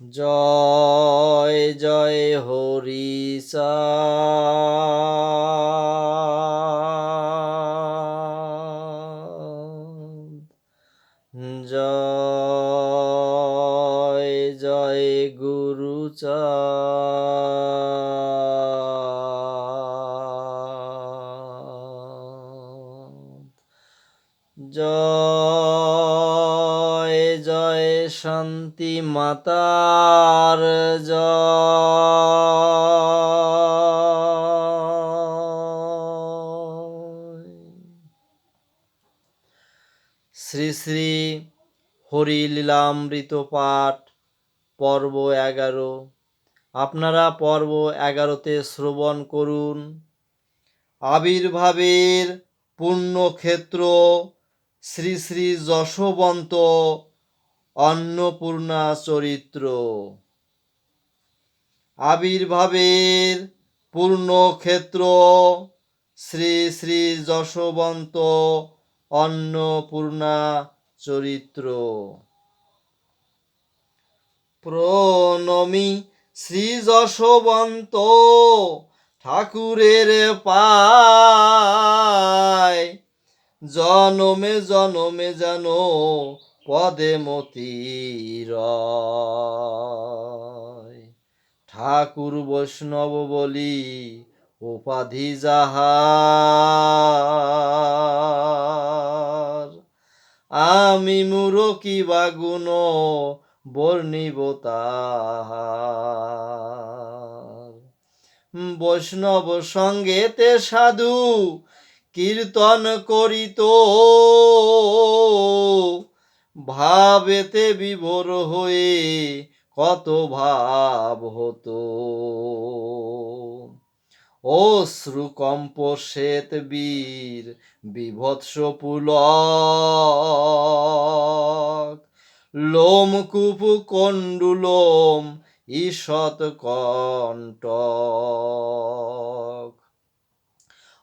জয় জয় হরিচা জয় জয় জয় শান্তি মাতার শ্রী শ্রী হরিলীলামৃত পাঠ, পর্ব এগারো। আপনারা পর্ব এগারোতে শ্রবণ করুন। আবির্ভাবের পুণ্যক্ষেত্র শ্রী শ্রী যশবন্ত অন্নপূর্ণা চরিত্র। আবির্ভাবের পূর্ণক্ষেত্র শ্রী শ্রী যশবন্ত অন্নপূর্ণা চরিত্র। প্রণমী শ্রী যশবন্ত ঠাকুরের পায়। জনমে জনমে যেন পদে মতির। ঠাকুর বৈষ্ণব বলি, উপাধি যাহার। আমি মুরকি বাগুন বর্ণিব বৈষ্ণব সঙ্গেতে সাধু, কীর্তন করিত। ভাবেতে বিভোর হয়ে কত ভাব হতো। অশ্রুকম্প শ্বেত বীর বিভৎস পুলক। লোমকূপ কণ্ডুলোম ঈষৎ কণ্টক।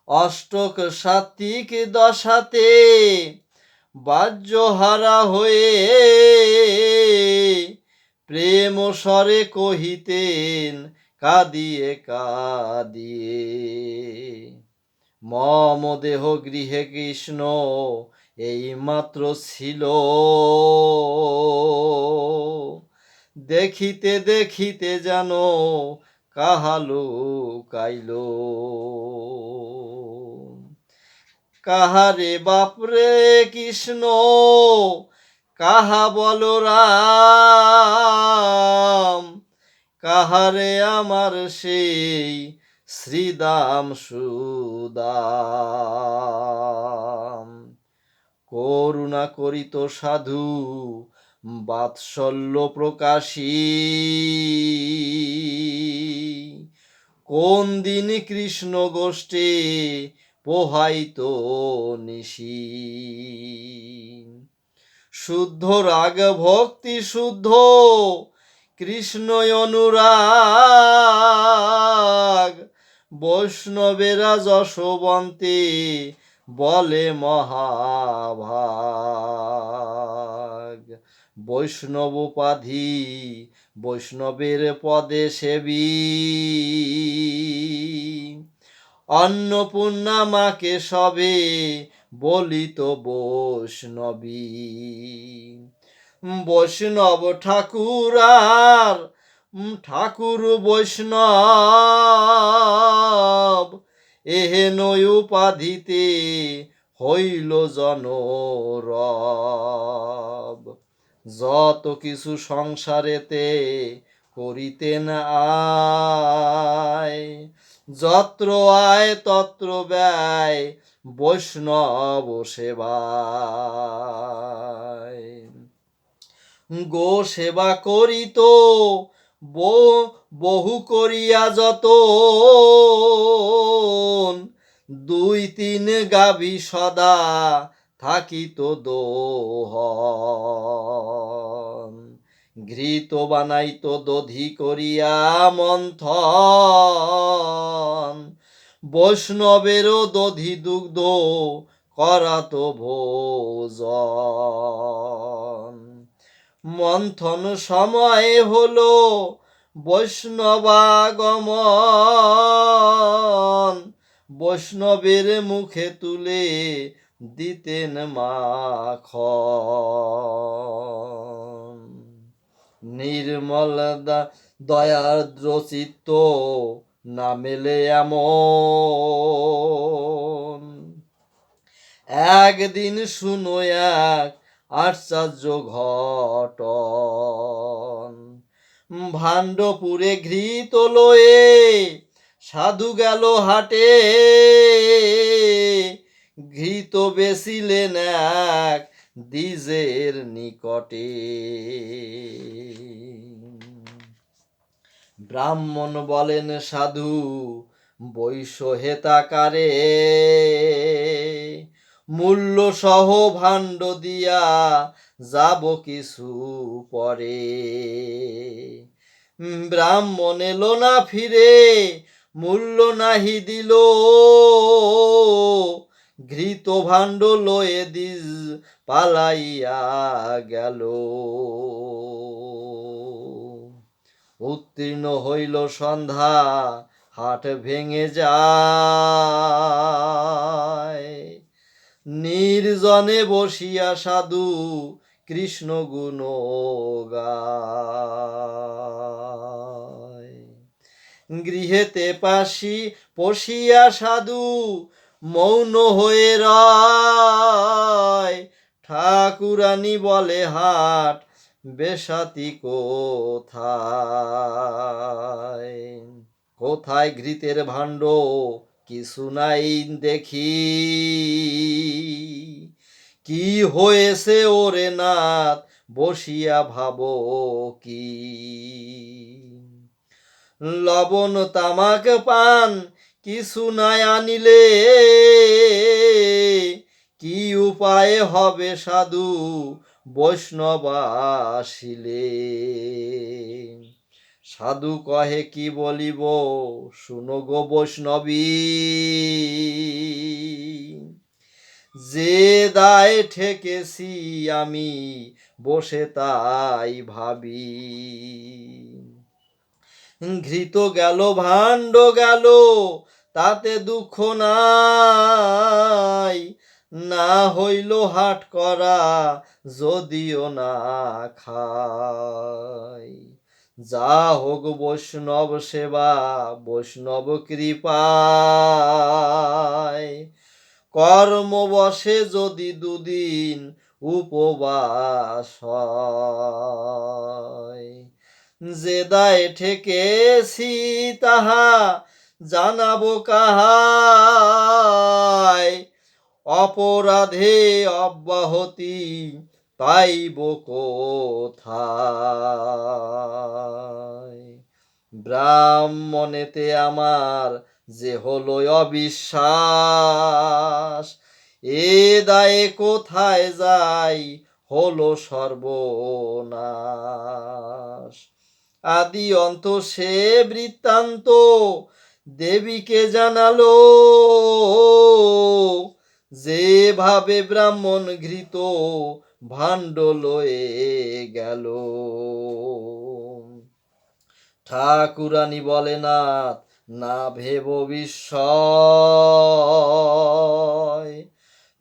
অষ্টক সাত্বিক দশাতে বাহ্যহারা হয়ে প্রেম স্বরে কহিতেন, কাঁদিয়ে কাঁদিয়ে। মম দেহ গৃহে কৃষ্ণ, এই মাত্র ছিল। দেখিতে দেখিতে যেন কাহালো কাইল। কাহারে বাপরে কৃষ্ণ? কাহা বলরাম কাহারে আমার সেই শ্রীদাম সুদাম? করুণা করিত সাধু, বাৎসল্য প্রকাশী। কোন দিন কৃষ্ণ গোষ্ঠী পোহাইত নিশি। শুদ্ধ রাগ ভক্তি শুদ্ধ, কৃষ্ণ অনুরাগ। বৈষ্ণবেরা যশবন্তে বলে মহাভাগ। বৈষ্ণব উপাধি বৈষ্ণবের পদে সেবী। অন্নপূর্ণা মাকে সবে বলিত বৈষ্ণবী। বৈষ্ণব ঠাকুর আর ঠাকুর বৈষ্ণব, এহেন উপাধিতে হইল জনরব। যত কিছু সংসারেতে করিতেন আয় যত্র আয়, তত্র ব্যয়, বৈষ্ণব সেবায়। গো সেবা করিত বহু করিয়া যত দুই তিন গাভী সদা থাকিত দোহন। ঘৃত বানাইত দধি করিয়া মন্থন। বৈষ্ণবেরও দধি দুগ্ধ করাত ভোজন। মন্থন সময় হলো বৈষ্ণবাগমন। বৈষ্ণবের মুখে তুলে দিতেন মাখন। নির্মল দা- দয়ার্দ্র চিত্ত না মেলে এমন। একদিন শুনো এক আশ্চর্য ঘটন। ভাণ্ডপুরে ঘৃত লয়ে সাধু গেল হাটে। ঘৃত বেচিলেন এক দ্বিজের নিকটে। ব্রাহ্মণ বলেন, সাধু বৈশ্য হেতাকারে মূল্য সহ ভাণ্ড দিয়া যাব কিছু পরে। ব্রাহ্মণ এলো না ফিরে, মূল্য নাহি দিল। ঘৃত ভাণ্ড লয়ে দিজ পালাইয়া গেল। উত্তীর্ণ হইল সন্ধ্যা, হাট ভেঙে যায়। নির্জনে বসিয়া সাধু কৃষ্ণ গুণ গৃহেতে পাশি, পশিয়া সাধু মৌন হয়ে রয়। ঠাকুরানী বলে, হাট, বেসাতি কোথায়? কোথায় ঘৃতের ভাণ্ড? কিছু নাই দেখি। কি হয়েছে ওরে নাথ? বসিয়া ভাবো কি? লবণ তামাক পান কিছু নাই আনিলে কি উপায় হবে সাধু বৈষ্ণব আসিলে সাধু কহে, কি বলিব? শুনো গো বৈষ্ণবী। যে দায় ঠেকেছি আমি, বসে তাই ভাবি। ঘৃত গেল, ভাণ্ড গেল তাতে দুঃখ নাই। না হইল হাট করা, যদিও না খাই। যা হোক বৈষ্ণব সেবা, বৈষ্ণব কৃপায়। কর্ম বসে যদি দুদিন উপবাস যে দায় ঠেকেছি তাহা জানাব কাহায় অপরাধে অব্যাহতি পাইব কোথায়? ব্রাহ্মণেতে আমার যে হলো অবিশ্বাস, এ দায়ে কোথায় যাই হলো সর্বনাশ। আদি অন্ত সে বৃত্তান্ত দেবীকে জানালো, যেভাবে ব্রাহ্মণ ঘৃত, ভাণ্ড লয়ে গেল। ঠাকুরানী বলে নাথ না ভেব বিস্ময়।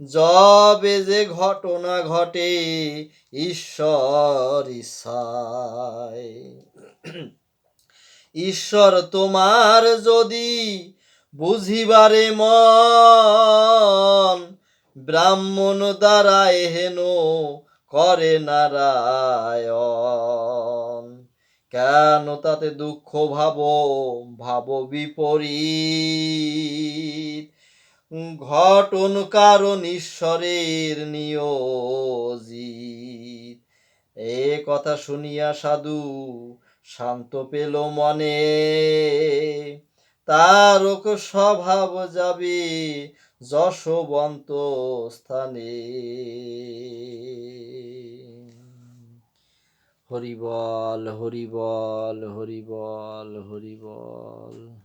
যবে যে ঘটনা ঘটে ঈশ্বর ইচ্ছায় ঈশ্বর তোমার যদি বুঝিবারে মন, ব্রাহ্মণ দ্বারা হেন করে নারায়ণ। কেন তাতে দুঃখ ভাব ভাব বিপরীত? ঘটন কারণ ঈশ্বরের নিয়োজিত। এ কথা শুনিয়া সাধু শান্ত পেল মনে। তারক স্বভাব যাবে যশবন্ত স্থানে। হরিবল হরিবল হরিবল হরিবল।